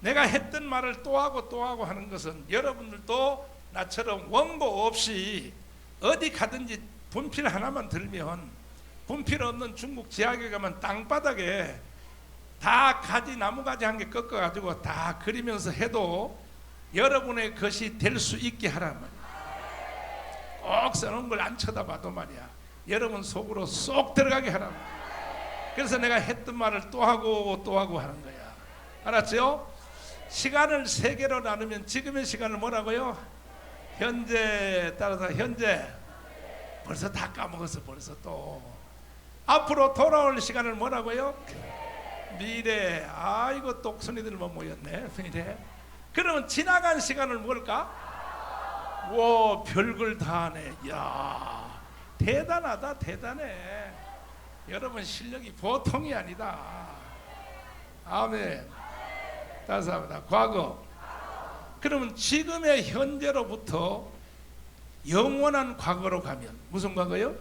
내가 했던 말을 또 하고 또 하고 하는 것은 여러분들도 나처럼 원고 없이 어디 가든지 분필 하나만 들면 분필 없는 중국 지하에 가면 땅바닥에 다 가지 나무가지 한 개 꺾어 가지고 다 그리면서 해도 여러분의 것이 될 수 있게 하라는 말이야. 꼭 써놓은 걸 안 쳐다봐도 말이야. 여러분 속으로 쏙 들어가게 하라는 말이야. 그래서 내가 했던 말을 또 하고 또 하고 하는 거야. 알았죠? 시간을 세 개로 나누면 지금의 시간을 뭐라고요? 현재 따라서 현재. 벌써 다 까먹었어 벌써 또. 앞으로 돌아올 시간을 뭐라고요? 미래. 아이고 똑순이들만 모였네 미래. 그러면 지나간 시간을 뭘까? 와 별걸 다 하네. 야 대단하다 대단해. 여러분 실력이 보통이 아니다. 아멘 따스합니다 과거 그러면 지금의 현재로부터 영원한 과거로 가면 무슨 과거요?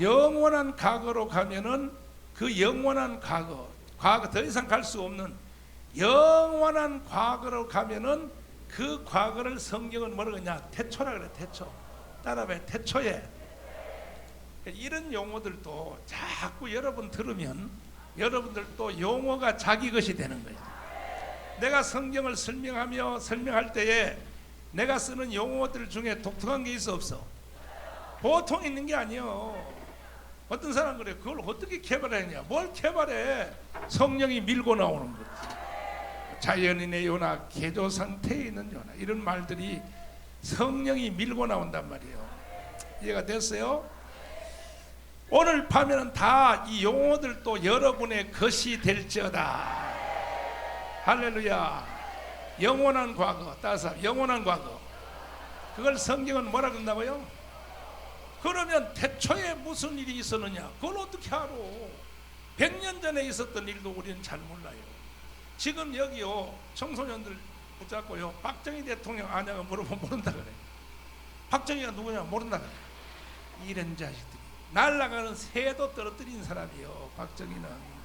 영원한 과거로 가면은 그 영원한 과거, 과거 더 이상 갈 수 없는 영원한 과거로 가면은 그 과거를 성경은 뭐라 그러냐? 태초라 그래, 태초. 따라봐요, 태초에. 이런 용어들도 자꾸 여러분 들으면 여러분들도 용어가 자기 것이 되는 거예요. 내가 성경을 설명하며 설명할 때에 내가 쓰는 용어들 중에 독특한 게 있어 없어? 보통 있는 게 아니요. 어떤 사람 그래 그걸 어떻게 개발했냐? 뭘 개발해? 성령이 밀고 나오는 거지. 자연인의 요나 개조 상태에 있는 요나 이런 말들이 성령이 밀고 나온단 말이에요. 이해가 됐어요? 오늘 밤에는 다 이 용어들도 여러분의 것이 될지어다. 할렐루야. 영원한 과거, 따서 영원한 과거. 그걸 성경은 뭐라 그런다고요? 그러면 태초에 무슨 일이 있었느냐? 그걸 어떻게 알아? 100년 전에 있었던 일도 우리는 잘 몰라요. 지금 여기요, 청소년들 붙잡고요, 박정희 대통령 아냐가 물어보면 모른다 그래. 박정희가 누구냐? 모른다 그래. 이런 자식들이. 날아가는 새도 떨어뜨린 사람이요, 박정희는.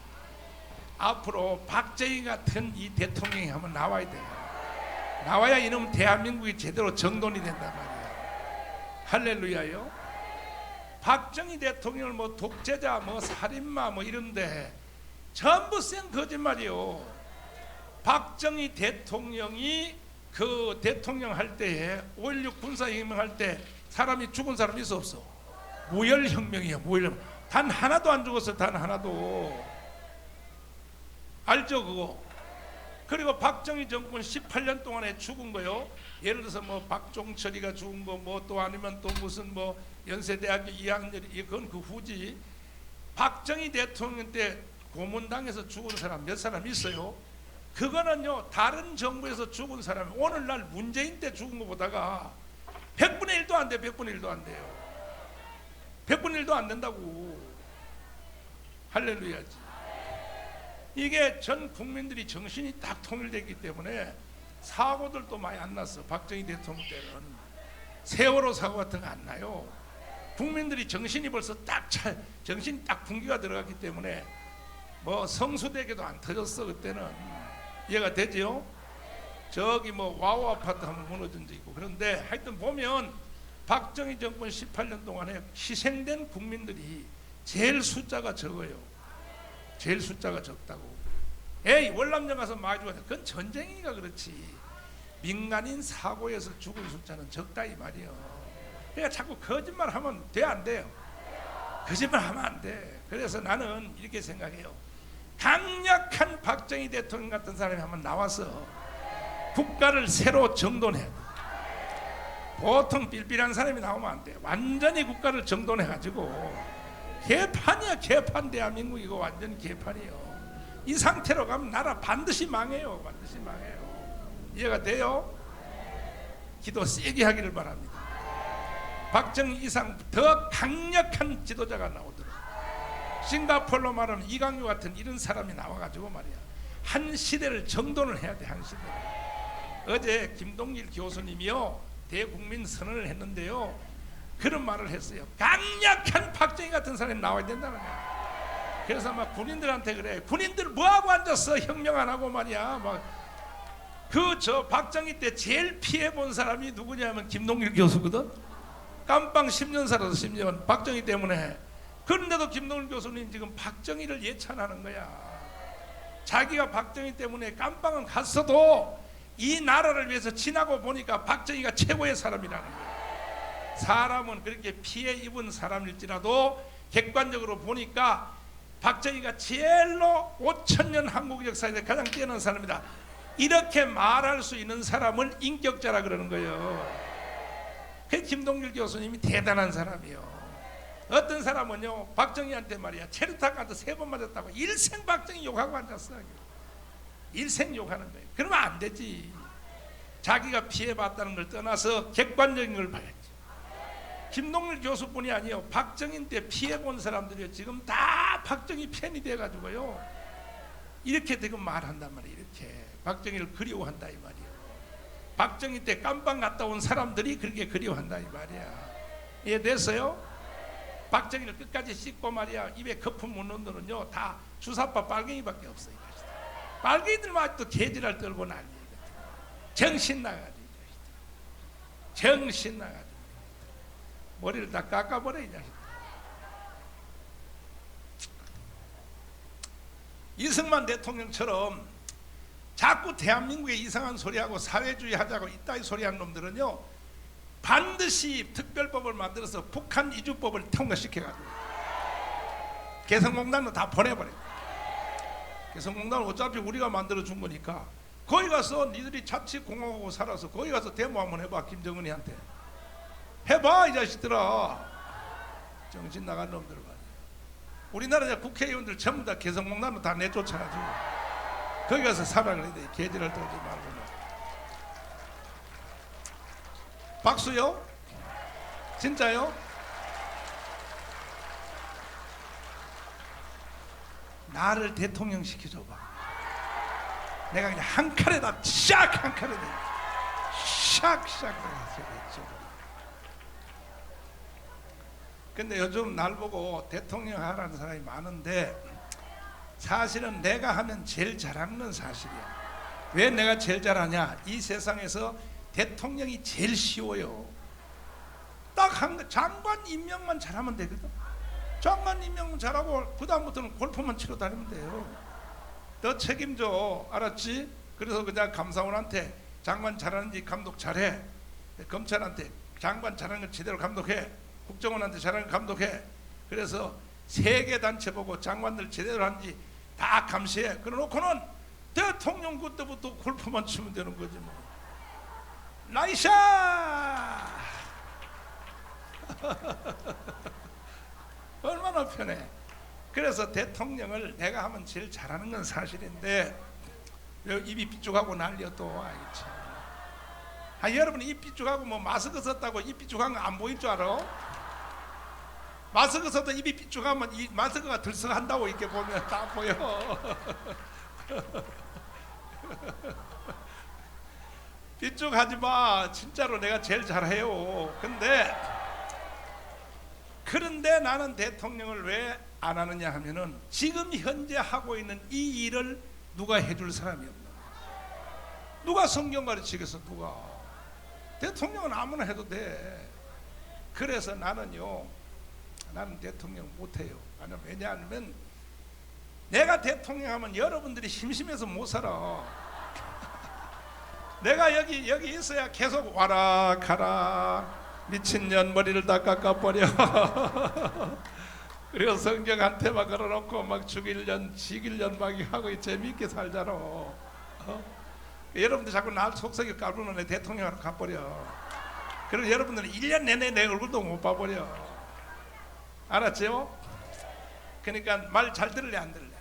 앞으로 박정희 같은 이 대통령이 한번 나와야 돼. 나와야 이놈 대한민국이 제대로 정돈이 된단 말이야. 할렐루야요. 박정희 대통령을 뭐 독재자, 뭐 살인마, 뭐 이런데 전부 센 거짓말이요. 박정희 대통령이 그 대통령 할 때에 5.16 군사혁명 할 때 사람이 죽은 사람 있어 없어? 무혈혁명이야, 무혈. 단 하나도 안 죽었어, 단 하나도. 알죠, 그거? 그리고 박정희 정권 18년 동안에 죽은 거요. 예를 들어서 뭐 박종철이가 죽은 거 뭐 또 아니면 또 무슨 뭐 연세대학교 2학년 이건 그 후지. 박정희 대통령 때 고문당해서 죽은 사람 몇 사람 있어요? 그거는요 다른 정부에서 죽은 사람이 오늘날 문재인 때 죽은 것보다가 100분의 1도 안 돼, 100분의 1도 안 돼요. 100분의 1도 안 된다고. 할렐루야지. 이게 전 국민들이 정신이 딱 통일됐기 때문에 사고들도 많이 안 났어. 박정희 대통령 때는 세월호 사고 같은 거 안 나요. 국민들이 정신이 벌써 딱 차, 정신 딱 분기가 들어갔기 때문에 뭐 성수대교도 안 터졌어 그때는 이해가 되지요? 저기 뭐 와우 아파트 한번 무너진 적 있고 그런데 하여튼 보면 박정희 정권 18년 동안에 희생된 국민들이 제일 숫자가 적어요. 제일 숫자가 적다고. 에이 월남전 가서 죽었다. 그건 전쟁이니까 그렇지. 민간인 사고에서 죽은 숫자는 적다 이 말이요. 그러니까 자꾸 거짓말 하면 돼 안 돼요? 거짓말 하면 안 돼. 그래서 나는 이렇게 생각해요. 강력한 박정희 대통령 같은 사람이 한번 나와서 국가를 새로 정돈해야 돼. 보통 삘삘한 사람이 나오면 안 돼. 완전히 국가를 정돈해 가지고 개판이야 개판 대한민국 이거 완전 개판이요. 이 상태로 가면 나라 반드시 망해요. 반드시 망해요. 이해가 돼요? 기도 세게 하기를 바랍니다. 박정희 이상 더 강력한 지도자가 나오도록 싱가폴로 말하면 이강유 같은 이런 사람이 나와가지고 말이야 한 시대를 정돈을 해야 돼한 시대. 어제 김동일 교수님이요 대국민 선언을 했는데요 그런 말을 했어요. 강력한 박정희 같은 사람이 나와야 된다는 거야. 그래서 막 군인들한테 그래. 군인들 뭐 하고 앉았어? 혁명 안 하고 말이야. 막 그 저 박정희 때 제일 피해 본 사람이 누구냐면 김동길 교수거든. 깜빵 10년 살아서 10년 박정희 때문에. 그런데도 김동길 교수님 지금 박정희를 예찬하는 거야. 자기가 박정희 때문에 깜빵은 갔어도 이 나라를 위해서 지나고 보니까 박정희가 최고의 사람이라는 거야. 사람은 그렇게 피해 입은 사람일지라도 객관적으로 보니까 박정희가 제일로 5천 년 한국 역사에서 가장 뛰어난 사람이다. 이렇게 말할 수 있는 사람을 인격자라 그러는 거예요. 그 김동길 교수님이 대단한 사람이요. 어떤 사람은요 박정희한테 말이야 체류탄한테 세 번 맞았다고 일생 박정희 욕하고 앉았어. 일생 욕하는 거예요. 그러면 안 되지. 자기가 피해봤다는 걸 떠나서 객관적인 걸 봐야지. 김동일 교수뿐이 아니요. 박정희 때 피해 본 사람들이 지금 다 박정희 팬이 돼가지고요. 이렇게 지금 말한단 말이에요 이렇게. 박정희를 그리워한다 이 말이에요. 박정희 때 깜빵 갔다 온 사람들이 그렇게 그리워한다 이 말이야. 이해됐어요? 박정희를 끝까지 씻고 말이야. 입에 거품 묻는 놈은요 다 주사파 빨갱이밖에 없어요 빨갱이들만 아직도 개지랄 떨고 난리거든 정신 나가지 정신 나가지 머리를 다 깎아버려. 이승만 대통령처럼 자꾸 대한민국에 이상한 소리하고 사회주의 하자고 이따위 소리하는 놈들은요 반드시 특별법을 만들어서 북한 이주법을 통과시켜가지고 개성공단으로 다 보내버려. 개성공단은 어차피 우리가 만들어 준 거니까 거기 가서 니들이 자치 공화국으로 살아서 거기 가서 데모 한번 해봐 김정은이한테. 해봐 이 자식들아 정신 나간 놈들 말이야 우리나라 국회의원들 전부 다 개성공단으로 다 내쫓아가지고 거기 가서 그래야 돼 개지랄 떨지 말고 박수요? 진짜요? 나를 대통령 시켜줘봐 내가 그냥 한 칼에다 샥 한 칼에 샥샥 해서 근데 요즘 날 보고 대통령 하라는 사람이 많은데 사실은 내가 하면 제일 잘하는 건 사실이야. 왜 내가 제일 잘하냐? 이 세상에서 대통령이 제일 쉬워요. 딱한 장관 임명만 잘하면 되거든. 장관 임명만 잘하고 그다음부터는 골프만 치러 다니면 돼요. 너 책임져. 알았지? 그래서 그냥 감사원한테 장관 잘하는지 감독 잘해. 검찰한테 장관 잘하는 걸 제대로 감독해. 국정원한테 잘하는 감독해. 그래서 세계 단체 보고 장관들 제대로 하는지 다 감시해. 그래놓고는 대통령 그때부터 골프만 치면 되는 거지 뭐. 나이샤! 얼마나 편해. 그래서 대통령을 내가 하면 제일 잘하는 건 사실인데 왜 입이 삐죽하고 난리야 또 알겠지. 아 여러분 입 삐죽하고 뭐 마스크 썼다고 입 삐죽한 거 안 보일 줄 알아? 마스크 써도 입이 삐죽하면 이 마스크가 들썩한다고 이렇게 보면 다 보여. 삐죽하지 마. 진짜로 내가 제일 잘해요. 근데 그런데 나는 대통령을 왜 안 하느냐 하면은 지금 현재 하고 있는 이 일을 누가 해줄 사람이 없나? 누가 성경 가르치겠어? 누가? 대통령은 아무나 해도 돼. 그래서 나는요. 나는 대통령 못해요. 나는 왜냐하면 내가 대통령 하면 여러분들이 심심해서 못 살아. 내가 여기 여기 있어야 계속 와라 가라 미친년 머리를 다 깎아버려. 그리고 성경 한 테만 걸어놓고 막 죽일년 지길년 막 하고 재미있게 살잖아. 어? 여러분들 자꾸 날 속썩이 애 대통령으로 가버려. 그럼 여러분들은 1년 내내 내 얼굴도 못 봐버려. 알았죠? 그러니까 말 잘 들을래 안 들을래?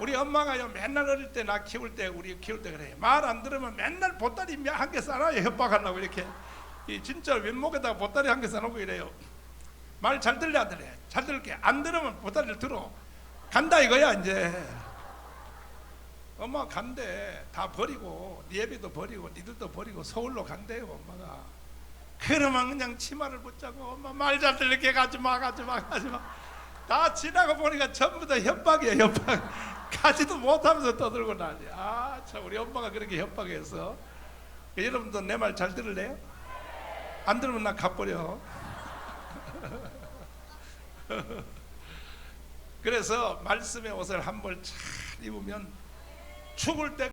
우리 엄마가요 맨날 어릴 때 나 키울 때 우리 키울 때 그래. 말 안 들으면 맨날 보따리 한 개 싸놔요 협박하려고 이렇게. 이 진짜 왼목에다가 보따리 한 개 싸놓고 이래요. 말 잘 들래 안 들래? 잘 들을게. 안 들으면 보따리를 들어. 간다 이거야 이제. 엄마 간대. 다 버리고 네 애비도 버리고 니들도 버리고 서울로 간대요 엄마가 그러면 그냥 치마를 붙잡고 엄마 말 잘 들리게 가지 마 가지 마 가지 마 다 지나가 보니까 전부 다 협박이야 협박 가지도 못하면서 떠들고 난리. 아, 참 우리 엄마가 그렇게 협박해서 여러분도 내 말 잘 들을래요? 안 들으면 나 가버려. 그래서 말씀의 옷을 한 벌 잘 입으면 죽을 때